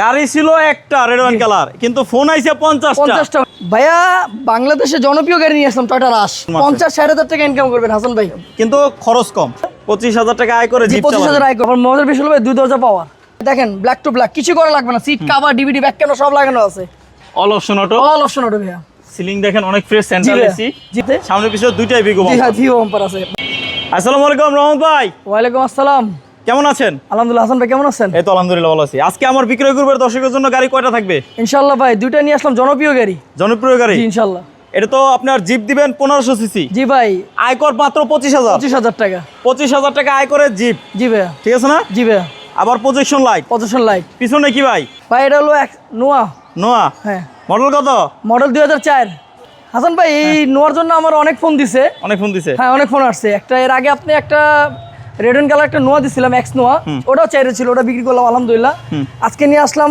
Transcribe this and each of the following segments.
গাড়ি ছিল একটা রেড ওয়ান কালার কিন্তু ফোন আইছে পঞ্চাশটা। ভাইয়া বাংলাদেশে জনপ্রিয় গাড়ি নিয়ে আসলাম টয়টা রাশ পঞ্চাশ ষাট হাজার টাকা ইনকাম করবেন হাসান ভাই। কিন্তু খরচ কম। পঁচিশ হাজার টাকা আয় করে পঁচিশ হাজার আয় করবেন মজার হলো ভাই দুই দরজা পাওয়ার দেখেন ব্ল্যাক টু ব্ল্যাক কিছু করা লাগবে না। সিট কাভার ডিভিডি ব্যাক কেন সব লাগানো আছে। All option auto all option ওটা ভাইয়া। সিলিং দেখেন অনেক ফ্রেশ সেন্টার এসি জিতে সামনে পিছনে দুইটাই বিগো জি হ্যাঁ জি বাম্পার আছে। আসসালামু আলাইকুম রহমত ভাই। ওয়ালাইকুম আসসালাম। কেমন আছেন? আলহামদুলিল্লাহ হাসান ভাই কেমন আছেন? এই তো আলহামদুলিল্লাহ ভালো আছি। আজকে আমার বিক্রয় গ্রুপের দর্শকের জন্য গাড়ি কয়টা থাকবে? ইনশাল্লাহ ভাই দুইটা নিয়ে আসলাম জনপ্রিয় গাড়ি। জনপ্রিয় গাড়ি? ইনশাল্লাহ এটা তো আপনার জিপ দিবেন পনেরোশো সিসি। জি ভাই। আয়কর মাত্র পঁচিশ হাজার। পঁচিশ হাজার টাকা। পঁচিশ হাজার টাকা আয় করে জিপ। জি ভাই ঠিক আছে না? জি ভাইয়া। আবার প্রজেকশন লাইট পজিশন লাইট পিছনে কি ভাই? ভাই এটা হলো এক নোয়া। নোয়া? হ্যাঁ। মডেল কত? মডেল দুই হাজার চার। হাসান ভাই এই নোয়ার জন্য আমার অনেক ফোন দিছে। অনেক ফোন দিছে। হ্যাঁ অনেক ফোন আসছে। একটা এর আগে আপনি একটা রেড অ্যান্ড কালার একটা নোয়া দিছিলাম এক্স নোয়া। ওটাও চাইরে ছিল ওটা বিক্রি করলাম আলহামদুলিল্লাহ। আজকে নিয়ে আসলাম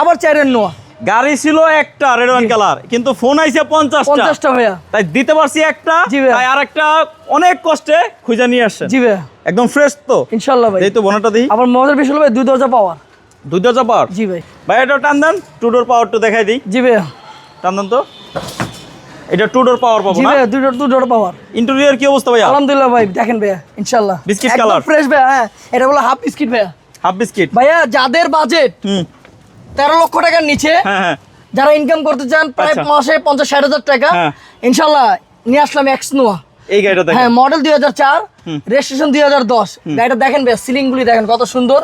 আবার চাইরের নোয়া। গাড়ি ছিল একটা রেড ওয়ান কালার কিন্তু ফোন আইছে পঞ্চাশটা। পঞ্চাশটা ভাইয়া। তাই দিতে পারছি একটা। তাই আর একটা অনেক কষ্টে খুঁজে নিয়ে আসছেন জি ভাইয়া। একদম ফ্রেশ তো। ইনশাল্লাহ ভাই। এই তো বোনাটা দিই। আবার মজার বিষয় হলো ভাই দুই দরজা পাওয়ার। দুই দরজা পাওয়ার? জি ভাই। ভাই এটা টান দেন টু ডোর পাওয়ার তো দেখাই দিই। জি ভাইয়া। টান দেন তো। এটা টু ডোর পাওয়ার পাবো না? দুই ডোর দুই ডোর পাওয়ার ইন্টেরিয়র কি অবস্থা ভাইয়া? আলহামদুলিল্লাহ ভাই দেখেন ভাইয়া ইনশাল্লাহ বিস্কিট কালার। ফ্রেশ ভাইয়া হ্যাঁ এটা হলো হাফ বিস্কিট ভাইয়া। হাফ বিস্কিট ভাইয়া যাদের বাজেট তেরো লক্ষ টাকার নিচে হ্যাঁ হ্যাঁ। যারা ইনকাম করতে চান প্রায় আচ্ছা। মাসে পঞ্চাশ ষাট হাজার টাকা হ্যাঁ। ইনশাল্লাহ নিয়ে আসলাম এক্স নোয়া এই গাড়িটা দেখেন। হ্যাঁ মডেল দুই হাজার চার রেজিস্ট্রেশন দুই হাজার দশ। গাড়িটা দেখেন ভাই সিলিং গুলি দেখেন কত সুন্দর।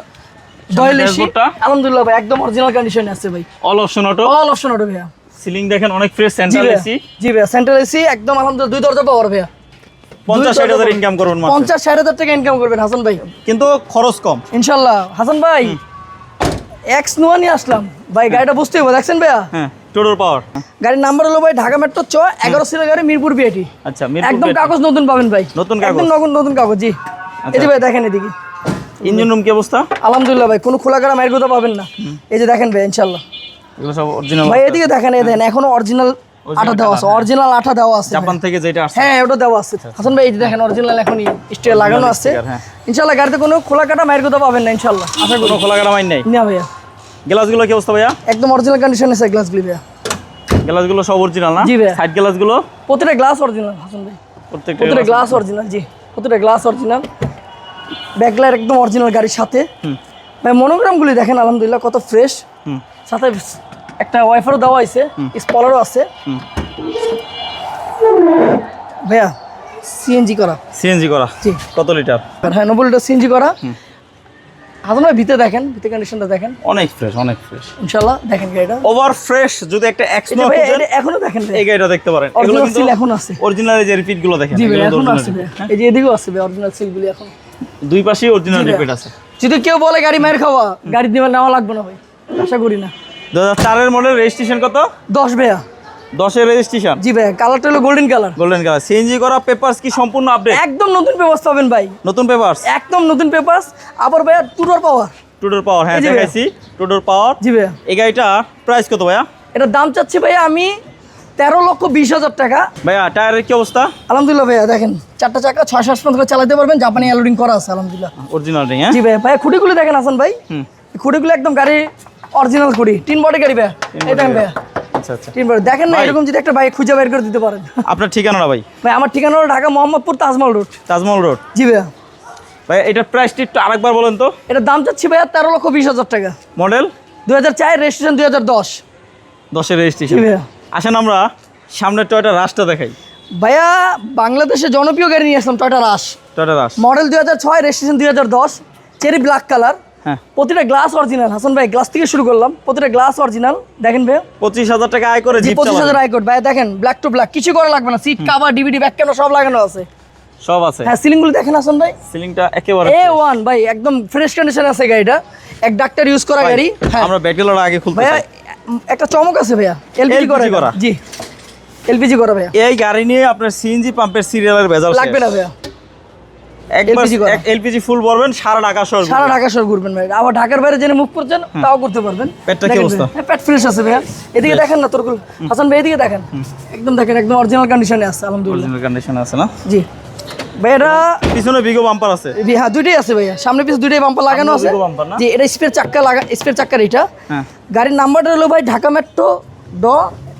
আলহামদুলিল্লাহ ভাই একদম অরিজিনাল কন্ডিশনে আছে ভাই। All option auto all option ওটা ভাইয়া। সিলিং দেখেন অনেক ফ্রেশ সেন্ট্রাল এসি। জি ভাইয়া সেন্ট্রাল এসি একদম আলহামদুলিল্লাহ দুই দরজা পাওয়ার ভাইয়া। পঞ্চাশ ষাট হাজার ইনকাম করবেন মাসে পঞ্চাশ ষাট হাজার টাকা ইনকাম করবেন হাসান ভাই। কিন্তু খরচ কম। ইনশাল্লাহ। হাসান ভাই এক্স নোয়া নিয়ে আসলাম। ভাই গাড়িটা বুঝতে হবে দেখছেন ভাইয়া? হ্যাঁ পাওয়ার গাড়ির নাম্বার হলো ভাই ঢাকা মেট্রো চ এগারো সিলের গাড়ি মিরপুর বিআটি আচ্ছা মিরপুর একদম কাগজ নতুন পাবেন ভাই। নতুন কাগজ? একদম নতুন নতুন কাগজ জি। এই যে ভাই দেখেন এদিকে। ইঞ্জিন রুম কি অবস্থা? আলহামদুলিল্লাহ ভাই কোনো খোলা কাটা মায়ের কথা পাবেন না। এই যে দেখেন ভাই ইনশাল্লাহ। এগুলো সব অরিজিনাল ভাই এদিকে দেখেন এই দেখেন এখনও অরিজিনাল আঠা দেওয়া আছে অরিজিনাল আঠা দেওয়া আছে জাপান থেকে যেটা আসছে। হ্যাঁ ওটা দেওয়া আছে। হাসান ভাই এই দেখেন অরিজিনাল এখনই স্টিকার লাগানো আছে। sticker, হ্যাঁ। ইনশাল্লাহ গাড়িতে কোনো খোলা কাটা মায়ের কথা পাবেন না ইনশাল্লাহ আশা করি। কোনো খোলা কাটা মাইন নাই? না ভাইয়া। গ্লাসগুলো কি অবস্থা ভাইয়া? একদম অরিজিনাল কন্ডিশন আছে গ্লাসগুলি ভাইয়া। গ্লাসগুলো সব অরিজিনাল না? জি ভাইয়া। সাইড গ্লাসগুলো? প্রতিটা গ্লাস অরিজিনাল হাসান ভাই। প্রত্যেকটা প্রতিটা গ্লাস অরিজিনাল জি। গ্লাস অরিজিনাল ব্যাকলাইট একদম অরিজিনাল গাড়ির সাথে। ভাই মনোগ্রামগুলি দেখেন আলহামদুলিল্লাহ কত ফ্রেশ হুম। সাথে একটা ওয়াইফারও দেওয়া হয়েছে স্পলারও আছে। ভাইয়া সিএনজি করা। সিএনজি করা? কত লিটার? হ্যাঁ নব্বই লিটার সিএনজি করা। ভিতরে দেখেন ভিতরে কন্ডিশনটা দেখেন। অনেক ফ্রেশ অনেক ফ্রেশ ইনশাল্লাহ দেখেন গাড়িটা। ওভার ফ্রেশ যদি একটা এখনও দেখেন এই গাড়িটা দেখতে পারেন। এগুলো কিন্তু এখন আছে। অরিজিনাল যে রিপিটগুলো দেখেন এখনও আছে? এই যে এদিকেও আছে অরিজিনাল সিলগুলি এখন। দুই পাশেই অরিজিনাল রিপিট আছে। যদি কেউ বলে গাড়ি মায়ের খাওয়া গাড়ি দিবে নেওয়া লাগবে না ভাই। আশা করি না। দু হাজার চারের মডেল রেজিস্ট্রেশন কত? দশ ভাইয়া। দশের রেজিস্ট্রেশন জি ভাইয়া কালারটা হলো golden colour golden colour CNG করা পেপারস কি সম্পূর্ণ আপডেট একদম নতুন পেপার পাবেন ভাই। নতুন পেপারস একদম নতুন পেপার আবার ভাইয়া টুডোর পাওয়ার টুডোর পাওয়ার হ্যাঁ। দেখাইছি। টুডোর পাওয়ার জি ভাইয়া। এই গাড়িটা প্রাইস কত ভাইয়া? এটার দাম চাচ্ছি ভাইয়া আমি তেরো লক্ষ বিশ হাজার টাকা। ভাইয়া টায়ারের কি অবস্থা? আলহামদুলিল্লাহ ভাইয়া দেখেন চারটা চাকা ছয় সাত পর্যন্ত চালাতে পারবেন জাপানি অ্যালোডিং করা আছে আলহামদুলিল্লাহ। অরিজিনাল রিং হ্যাঁ? জি ভাইয়া ভাইয়া খুঁটিগুলি দেখেন হাসান ভাই। খুঁটিগুলো একদম গাড়ি অরিজিনাল খুঁটি তিন বডি গাড়ি ভাইয়া। এই দেখেন ভাইয়া। আচ্ছা আচ্ছা। দেখেন না ভাই। এরকম যদি একটা বাইক খুঁজে বের করে দিতে পারেন। আপনার ঠিকানাটা ভাই? ভাই আমার ঠিকানা হলো ঢাকা মোহাম্মদপুর তাজমহল রোড। তাজমহল রোড। জি ভাইয়া। ভাই এটার প্রাইসটি একটু আরেকবার বলেন তো। এটার দাম চাচ্ছি ভাইয়া তেরো লক্ষ বিশ হাজার টাকা। মডেল দু হাজার চার রেজিস্ট্রেশন দুই হাজার দশ। দশের রেজিস্ট্রেশন আসেন আমরা সামনের টয়টা রাশটা দেখাই। ভাইয়া বাংলাদেশে জনপ্রিয় গাড়ি নিয়ে আসলাম Toyota Rush Toyota Rush model দুই হাজার ছয় রেজিস্ট্রেশন দুই হাজার দশ। চেরি ব্ল্যাক কালার প্রতিটা গ্লাস অরিজিনাল হাসান ভাই গ্লাস থেকে শুরু করলাম। প্রতিটা গ্লাস অরিজিনাল দেখেন ভাইয়া পঁচিশ হাজার টাকা আয় করে পঁচিশ। হাজার আইকোড ভাইয়া দেখেন ব্ল্যাক টু ব্ল্যাক কিছু করা লাগবে না। Seat cover DVD back camera সব লাগানো আছে। সব আছে। হ্যাঁ সিলিংগুলো দেখেন হাসান ভাই। সিলিংটা একেবারে এ ওয়ান ভাই একদম ফ্রেশ কন্ডিশন আছে গাড়িটা। এক ডাক্তার ইউজ করা ভাই, গাড়ি। হ্যাঁ। আমরা ব্যাকডেলার আগে খুলতে ভাইয়া একটা চমক আছে ভাইয়া। এলপিজি করা করা। জি। এলপিজি করা ভাইয়া। এই গাড়ি নিয়ে আপনার সিএনজি পাম্পের সিরিয়ালের ভেজাল লাগবে না ভাইয়া। করা। এলপিজি ফুল ভরবেন সারা ঢাকা শহর সারা ঢাকা শহর ঘুরবেন ভাই। আবার ঢাকার বাইরে জেনে মুভ করছেন তাও করতে পারবেন। পেটটা কি অবস্থা? পেট ফ্রেশ আছে ভাইয়া। এদিকে দেখেন না তোরকুল হাসান ভাই এদিকে দেখেন? একদম দেখেন একদম অরিজিনাল কন্ডিশনে আছে আলহামদুলিল্লাহ। অরিজিনাল কন্ডিশন আছে না? জি। ভাই এটা পিছনে বিগো বাম্পার আছে। হ্যাঁ দুইটাই আছে ভাইয়া। সামনে পিছনে দুইটাই বাম্পার লাগানো আছে? জি এটা স্পেয়ার চাক্কা লাগা স্পেয়ার চাক্কার এটা। হ্যাঁ। গাড়ির নাম্বারটা হলো ভাই ঢাকা মেট্রো ড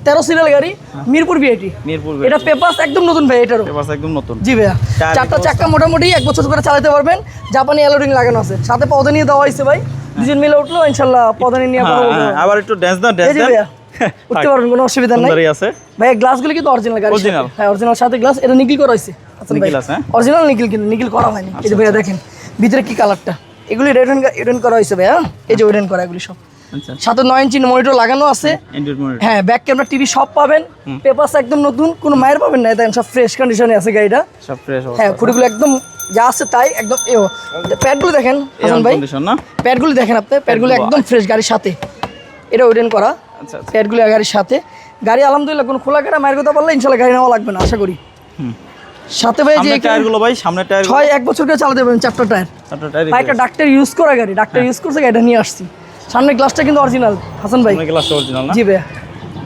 তেরো সিরিয়াল গাড়ি মিরপুর বিআইটি মিরপুর এটা পেপাস একদম নতুন ভাই এটারও। পেপার একদম নতুন। জি ভাইয়া। চারটা। চাক্কা মোটামুটি এক বছর করে চালাতে পারবেন। জাপানি অ্যালোডিং লাগানো আছে। সাথে পদা নিয়ে দেওয়া হয়েছে ভাই। দুজন মিলে উঠল ইনশাল্লাহ পদা নিয়ে হ্যাঁ, বলব। হ্যাঁ, আবার একটু ড্যান্স দাও ড্যান্স উঠতে পারবেন কোনো অসুবিধা নাই। আছে। ভাই গ্লাসগুলো কিন্তু অরিজিনাল গাড়ি Original? হ্যাঁ অরিজিনাল সাথে গ্লাস এটা নিকিল করা হয়েছে। আচ্ছা ভাই নিকেল হ্যাঁ? অরিজিনাল কিন্তু নিকিল করা হয়নি। এই যে ভাইয়া দেখেন ভিতরে কি কালারটা এগুলি রেডেন রেডেন করা হয়েছে ভাইয়া। এই যে রেডেন করা এগুলি সব। আচ্ছা সাথে নয় ইঞ্চি মনিটর লাগানো আছে। হ্যাঁ ব্যাক ক্যামেরা টিভি সব পাবেন। পেপারস একদম নতুন কোনো মায়ের পাবেন না। দেখেন সব ফ্রেশ কন্ডিশনে আছে গাড়িটা। সব ফ্রেশ হ্যাঁ খুঁটিগুলো একদম যা আছে তাই একদম এও। প্যাডগুলো দেখেন হাসান ভাই। প্যাডগুলো দেখেন আপনি প্যাডগুলো একদম ফ্রেশ গাড়ির সাথে। এটা ওডেন করা। আচ্ছা আচ্ছা। প্যাডগুলো গাড়ির সাথে। গাড়ি আলহামদুলিল্লাহ কোনো খোলা কাটা মায়ের কথা বললে ইনশাল্লাহ গাড়ি নেওয়া লাগবে না আশা করি। সাথে ভাই যে সামনের এখানে টায়ারগুলো ভাই সামনের টায়ার ছয় এক বছর করে চালাতে পারবেন চারটা টায়ার। চারটা টায়ার ভাই একটা ডাক্তার ইউজ করা গাড়ি ডাক্তার ইউজ করছে গাড়িটা নিয়ে আসছি। সামনের গ্লাসটা কিন্তু অরিজিনাল হাসান ভাই। অরিজিনাল জি ভাইয়া।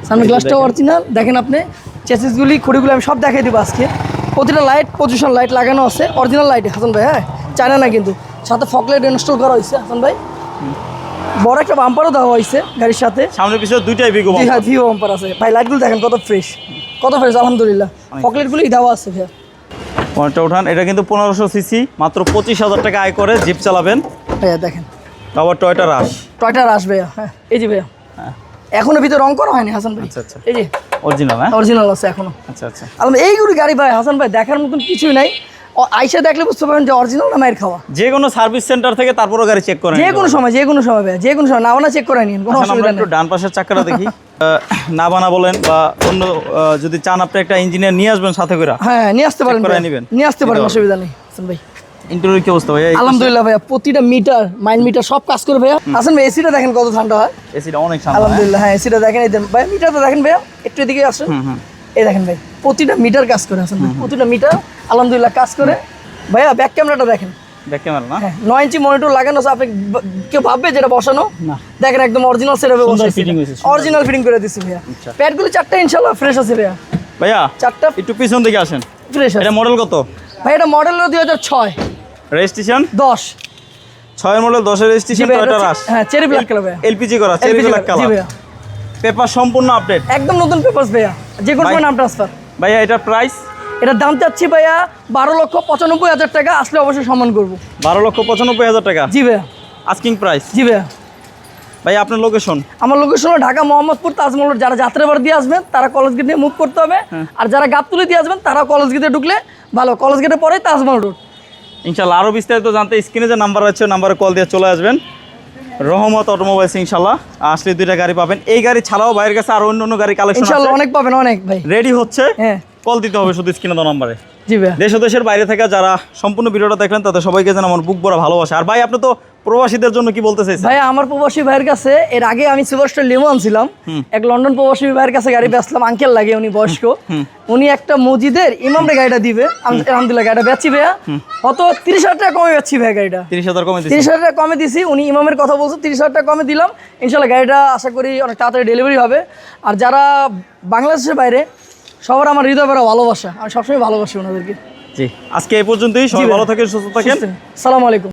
সামনের গ্লাসটা অরিজিনাল দেখেন আপনি চেসিসগুলি খুঁড়িগুলি আমি সব দেখাই দেবো আজকে। প্রতিটা লাইট পজিশন লাইট লাগানো আছে। অরিজিনাল লাইট হাসান ভাই হ্যাঁ? চায়না না কিন্তু। সাথে ফক লাইট ইনস্টল করা হয়েছে হাসান ভাই। বড় একটা বাম্পারও দেওয়া হয়েছে গাড়ির সাথে। সামনের পিছনে দুইটাই বিগো জি হ্যাঁ ভিও বাম্পার আছে। ভাই লাইটগুলো দেখেন কত ফ্রেশ কত ফ্রেশ আলহামদুলিল্লাহ। ফক লাইটগুলি দেওয়া আছে ভাইয়া। পয়েন্টটা উঠান এটা কিন্তু পনেরোশো সিসি মাত্র পঁচিশ হাজার টাকা আয় করে জিপ চালাবেন। ভাইয়া দেখেন। আবার টয়টা রাশ টয়টার আস ভাইয়া হ্যাঁ। এই যে ভাইয়া। হ্যাঁ। এখনও ভিতরে রং করা হয়নি হাসান ভাই? আচ্ছা আচ্ছা। এই যে। অরিজিনাল হ্যাঁ? অরিজিনাল আছে এখনও। আচ্ছা আচ্ছা। আলম এইগুলি গাড়ি ভাই হাসান ভাই দেখার মতন কিছুই নাই। ও আইসা দেখলে বুঝতে পারবেন যে অরিজিনাল না মায়ের খাওয়া। যে কোনো সার্ভিস সেন্টার থেকে তারপরও গাড়ি চেক করেন যে কোনো সময় যে কোনো সময় ভাই যে কোনো সময়। না না চেক করে নিন কোনো আচ্ছা, অসুবিধা একটু নেই। ডান পাশের চাকাটা দেখি। আহ, না বানা বলেন বা অন্য যদি চান আপনি একটা ইঞ্জিনিয়ার নিয়ে আসবেন সাথে করে। হ্যাঁ নিয়ে আসতে পারেন নিবেন? নিয়ে আসতে পারেন অসুবিধা নেই হাসান ভাই। ইন্টারভিউ কি অবস্থা ভাইয়া? আলহামদুলিল্লাহ ভাইয়া প্রতিটা মিটার মিটার সব কাজ করে ভাইয়া। আসেন ভাই এসিটা দেখেন কত ঠান্ডা হয়। এসিটা অনেক ঠান্ডা হ্যাঁ? আলহামদুলিল্লাহ হ্যাঁ এসিটা দেখেন এই ভাই দেখেন ভাইয়া একটু এদিকে এই দেখেন ভাই প্রতিটা মিটার কাজ করে আসেন প্রতিটা মিটার আলহামদুলিল্লাহ কাজ করে। ভাইয়া ব্যাক ক্যামেরাটা দেখেন। হ্যাঁ, কেউ যেটা বসানো? দেখেন একদম অরিজিনাল ফিটিং করে ভাইয়া। আচ্ছা। চারটা ফ্রেশ আছে ভাইয়া। ভাইয়া চারটা একটু পিছন দিকে আসেন। মডেল কত? ভাই এটা মডেল 2006 রেজিস্ট্রেশন 10 6 এর মডেল 10 এর রেজিস্ট্রেশন টয়টা রাশ হ্যাঁ চেরি ব্ল্যাক কালার এলপিজি করা চেরি ব্ল্যাক কালার পেপার সম্পূর্ণ আপডেট একদম নতুন পেপারস ভাইয়া। যে কোনো নাম ট্রান্সফার ভাইয়া এটা প্রাইস এটা দাম চাচ্ছি ভাইয়া বারো লক্ষ পঁচানব্বই হাজার টাকা আসলে অবশ্যই সম্মান করব। বারো লক্ষ পঁচানব্বই হাজার টাকা? জি ভাইয়া। আস্কিং প্রাইস জি ভাইয়া। ভাই আপনার লোকেশন আমার লোকেশন হলো ঢাকা মোহাম্মদপুর তাজমহল যারা যাত্রাবাড়ি দিয়ে আসবেন তারা কলেজ গেট দিয়ে মুভ করতে হবে। হ্যাঁ। আর যারা গাবতুলি দিয়ে আসবেন তারা কলেজ গেটে ঢুকলে ভালো। কলেজ গেটে পরে তাজমহল রোড ইনশাল্লাহ আরও বিস্তারিত জানতে স্ক্রিনে যে নাম্বার আছে নাম্বারে কল দিয়ে চলে আসবেন। রহমত অটোমোবাইলস ইনশাল্লাহ আসলে দুইটা গাড়ি পাবেন। এই গাড়ি ছাড়াও বাইরের কাছে আর অন্য অন্য গাড়ি কালেকশন ইনশাল্লাহ অনেক পাবেন অনেক ভাই। রেডি হচ্ছে? হ্যাঁ। কল দিতে হবে শুধু স্ক্রিনে দেওয়া নাম্বারে। জি ভাই। দেশ দেশের বাইরে থেকে যারা সম্পূর্ণ ভিডিওটা দেখলেন তাদের সবাইকে যেন আমার বুক বড় ভালোবাসে। আর ভাই আপনি তো প্রবাসীদের জন্য কি বলতে চাইছেন? ভাই আমার প্রবাসী ভাইয়ের কাছে এর আগে আমি সুপারস্টার লিমো আনছিলাম। এক লন্ডন প্রবাসী ভাইয়ের কাছে গাড়ি বেচলাম আঙ্কেল লাগে উনি বয়স্ক। উনি একটা মসজিদের ইমামরে গাড়িটা দিবে। আলহামদুলিল্লাহ গাড়িটা বেচছি ভাইয়া। অত তিরিশ হাজার টাকা কমে বেচছি ভাই গাড়িটা। তিরিশ হাজার কমে তিরিশ হাজার টাকা কমে দিছি উনি ইমামের কথা বলছে তিরিশ হাজার টাকা কমে দিলাম। ইনশাল্লাহ গাড়িটা আশা করি অনেক তাড়াতাড়ি ডেলিভারি হবে। আর যারা বাংলাদেশের বাইরে সবার আমার হৃদয় ভরা ভালোবাসা। আমি সবসময় ভালোবাসি ওনাদেরকে। জি। আজকে এই পর্যন্তই। সবাই ভালো থাকেন সুস্থ থাকেন। সালাম আলাইকুম।